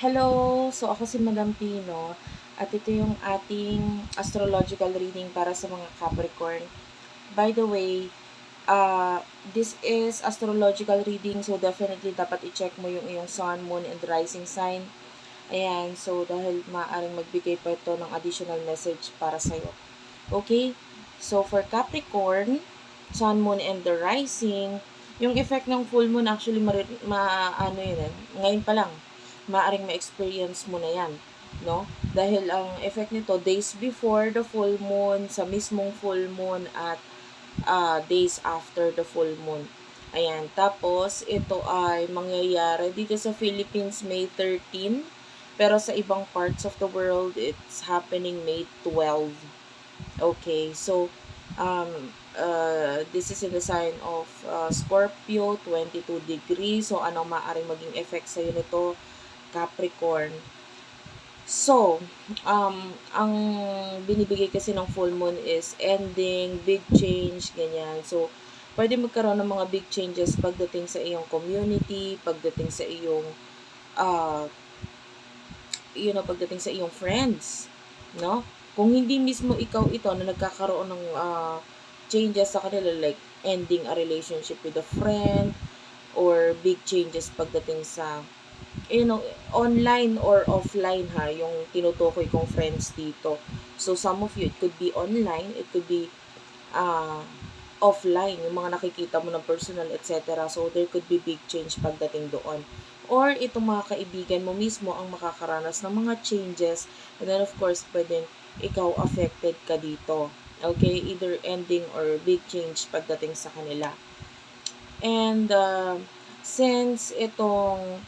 Hello! So, ako si Madam Pino at ito yung ating astrological reading para sa mga Capricorn. By the way, uh, this is astrological reading so definitely dapat i-check mo yung iyong sun, moon, and rising sign. Ayan, so dahil maaaring magbigay pa ito ng additional message para sa'yo. Okay? So, for Capricorn, sun, moon, and the rising, yung effect ng full moon actually ma, ma ano yun eh, ngayon pa lang, maaring ma-experience mo na yan, no? Dahil ang effect nito, days before the full moon, sa mismong full moon, at uh, days after the full moon. Ayan, tapos ito ay mangyayari dito sa Philippines May 13, pero sa ibang parts of the world, it's happening May 12. Okay, so, um, uh, this is in the sign of uh, Scorpio, 22 degrees. So, anong maaaring maging effect sa'yo nito? Capricorn. So, um, ang binibigay kasi ng full moon is ending, big change, ganyan. So, pwede magkaroon ng mga big changes pagdating sa iyong community, pagdating sa iyong, uh, you know, pagdating sa iyong friends, no? Kung hindi mismo ikaw ito na nagkakaroon ng uh, changes sa kanila like ending a relationship with a friend or big changes pagdating sa you know online or offline ha yung tinutukoy kong friends dito. So some of you it could be online it could be uh, offline yung mga nakikita mo ng personal etc so there could be big change pagdating doon. Or itong mga kaibigan mo mismo ang makakaranas ng mga changes and then of course pwedeng ikaw affected ka dito. Okay, either ending or big change pagdating sa kanila. And uh, since itong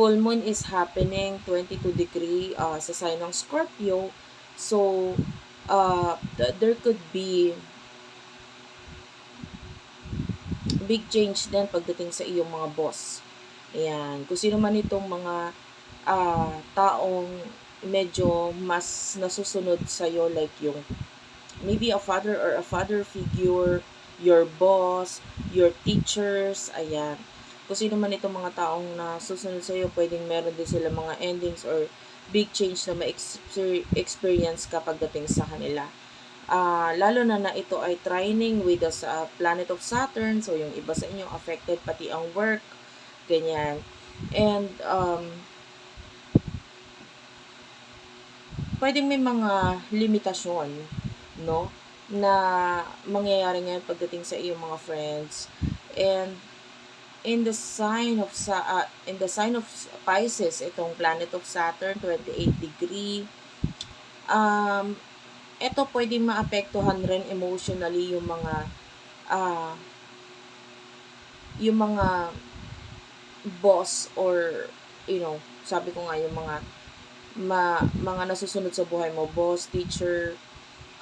full moon is happening 22 degree uh, sa sign ng Scorpio, so uh, there could be big change din pagdating sa iyong mga boss. Ayan. Kung sino man itong mga uh, taong medyo mas nasusunod sa'yo, like yung maybe a father or a father figure, your boss, your teachers, ayan. Kung sino man itong mga taong na susunod sa iyo, pwedeng meron din sila mga endings or big change na ma-experience kapag dating sa kanila. Uh, lalo na na ito ay trining with the uh, planet of Saturn, so yung iba sa inyo affected pati ang work, ganyan. And um, pwedeng may mga limitasyon no? Na mangyayari ngayon pagdating sa iyong mga friends. And in the sign of sa uh, in the sign of Pisces, itong planet of Saturn 28 degree. Um ito pwedeng maapektuhan rin emotionally yung mga uh, yung mga boss or you know, sabi ko nga yung mga ma, mga nasusunod sa buhay mo, boss, teacher,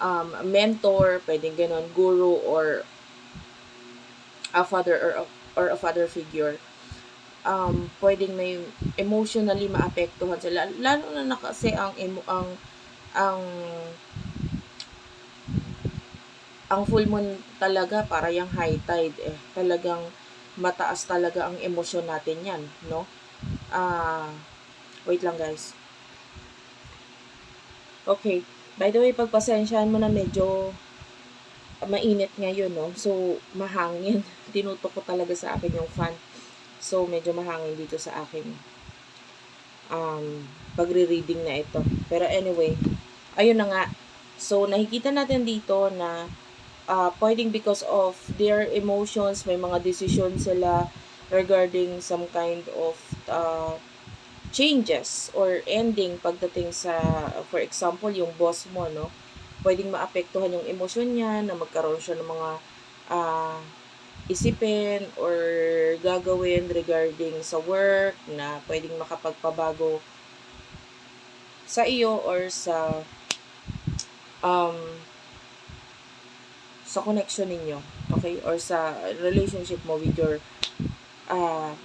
um, mentor, pwedeng ganun, guru, or a father or a, or a father figure. Um, pwedeng may emotionally maapektuhan sila. Lalo na na kasi ang, ang, ang, ang full moon talaga para yung high tide eh. Talagang mataas talaga ang emosyon natin yan, no? Ah, uh, wait lang guys. Okay. By the way, pagpasensyahan mo na medyo mainit ngayon, no? So, mahangin. Tinutok ko talaga sa akin yung fan. So, medyo mahangin dito sa akin um, pagre-reading na ito. Pero anyway, ayun na nga. So, nakikita natin dito na uh, pwedeng because of their emotions, may mga decision sila regarding some kind of uh, changes or ending pagdating sa, for example, yung boss mo, no? Pwedeng maapektuhan yung emosyon niya, na magkaroon siya ng mga uh, isipin or gagawin regarding sa work na pwedeng makapagpabago sa iyo or sa um, sa connection ninyo, okay? Or sa relationship mo with your uh,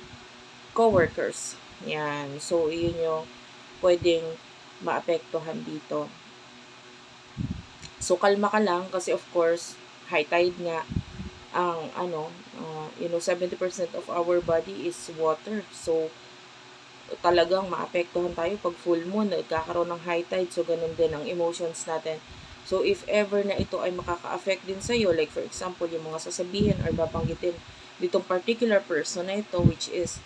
co-workers. Yan. So, yun yung pwedeng maapektuhan dito. So, kalma ka lang kasi of course, high tide nga ang ano, uh, you know, 70% of our body is water. So, talagang maapektuhan tayo pag full moon, nagkakaroon ng high tide, so ganun din ang emotions natin. So, if ever na ito ay makaka-affect din sa'yo, like for example, yung mga sasabihin or babanggitin ditong particular person na ito, which is,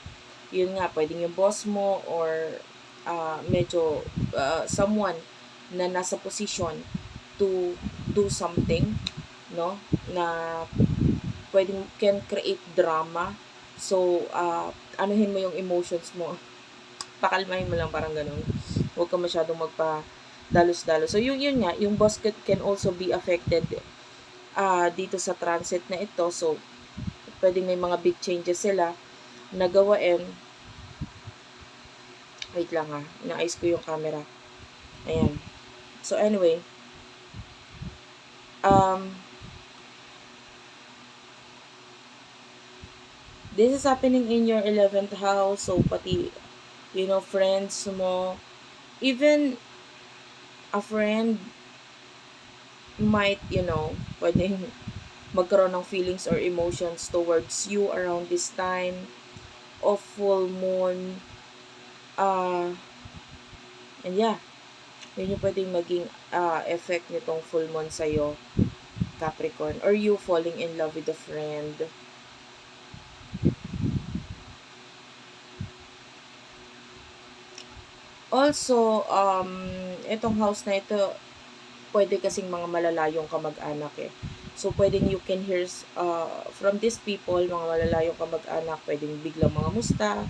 yun nga, pwedeng yung boss mo or uh, medyo uh, someone na nasa position to do something, no? Na pwedeng can create drama. So, uh, anuhin mo yung emotions mo. Pakalmahin mo lang parang ganun. Huwag ka masyadong magpa dalos-dalos. So, yun, yun nga, yung boss can, also be affected uh, dito sa transit na ito. So, pwedeng may mga big changes sila na gawain. Wait lang ha, inaayos ko yung camera. Ayan. So, anyway, um, this is happening in your 11th house. So, pati, you know, friends mo, even a friend might, you know, pwedeng magkaroon ng feelings or emotions towards you around this time of full moon. Uh, and yeah, yun yung pwedeng maging uh, effect nitong full moon sa'yo, Capricorn. Or you falling in love with a friend. Also, um, itong house na ito, pwede kasing mga malalayong kamag-anak eh. So, pwedeng you can hear uh, from these people, mga malalayong kamag-anak, pwedeng biglang mga musta,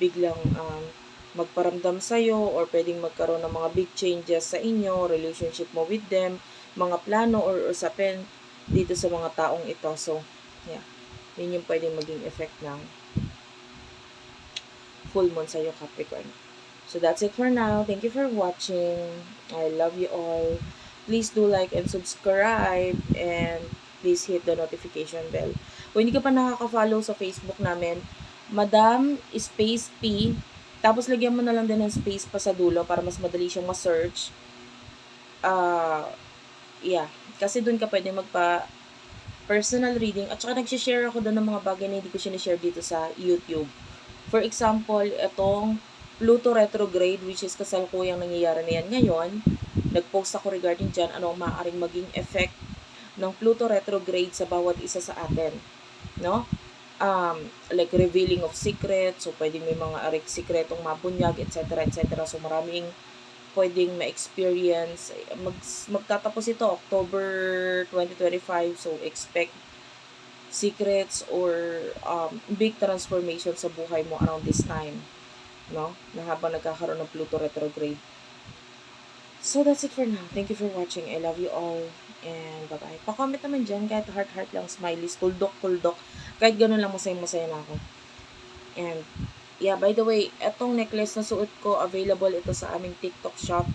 biglang um, magparamdam sa'yo, or pwedeng magkaroon ng mga big changes sa inyo, relationship mo with them, mga plano or usapin dito sa mga taong ito. So, yeah. Yun yung pwedeng maging effect ng full moon sa'yo, Capricorn. So, that's it for now. Thank you for watching. I love you all. Please do like and subscribe and please hit the notification bell. Kung hindi ka pa nakaka-follow sa Facebook namin, Madam Space P, tapos lagyan mo na lang din ng space pa sa dulo para mas madali siyang ma-search. Uh, yeah, kasi doon ka pwede magpa personal reading at saka nag-share ako doon ng mga bagay na hindi ko sinishare dito sa YouTube. For example, itong Pluto retrograde which is kasalukuyang nangyayari na yan ngayon nag-post ako regarding dyan, ano ang maaaring maging effect ng Pluto retrograde sa bawat isa sa atin. No? Um, like revealing of secrets, so pwedeng may mga arik sikretong mabunyag, etc. etc. So maraming pwedeng ma-experience. Mag, magtatapos ito October 2025, so expect secrets or um, big transformation sa buhay mo around this time. No? Na habang nagkakaroon ng Pluto retrograde. So, that's it for now. Thank you for watching. I love you all. And bye-bye. Pa-comment naman dyan. Kahit heart-heart lang, smileys, kuldok-kuldok. Kahit ganun lang, masaya-masaya na ako. And, yeah, by the way, etong necklace na suot ko, available ito sa aming TikTok shop.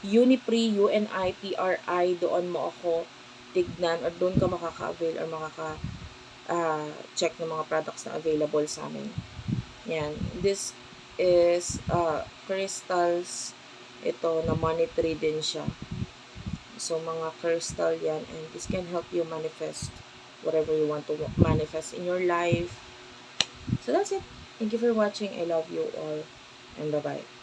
Unipri, U-N-I-P-R-I. Doon mo ako tignan or doon ka makaka-avail or makaka uh, check ng mga products na available sa amin. Yan. This is uh, crystals ito na money tree din siya. So, mga crystal yan and this can help you manifest whatever you want to manifest in your life. So, that's it. Thank you for watching. I love you all and bye-bye.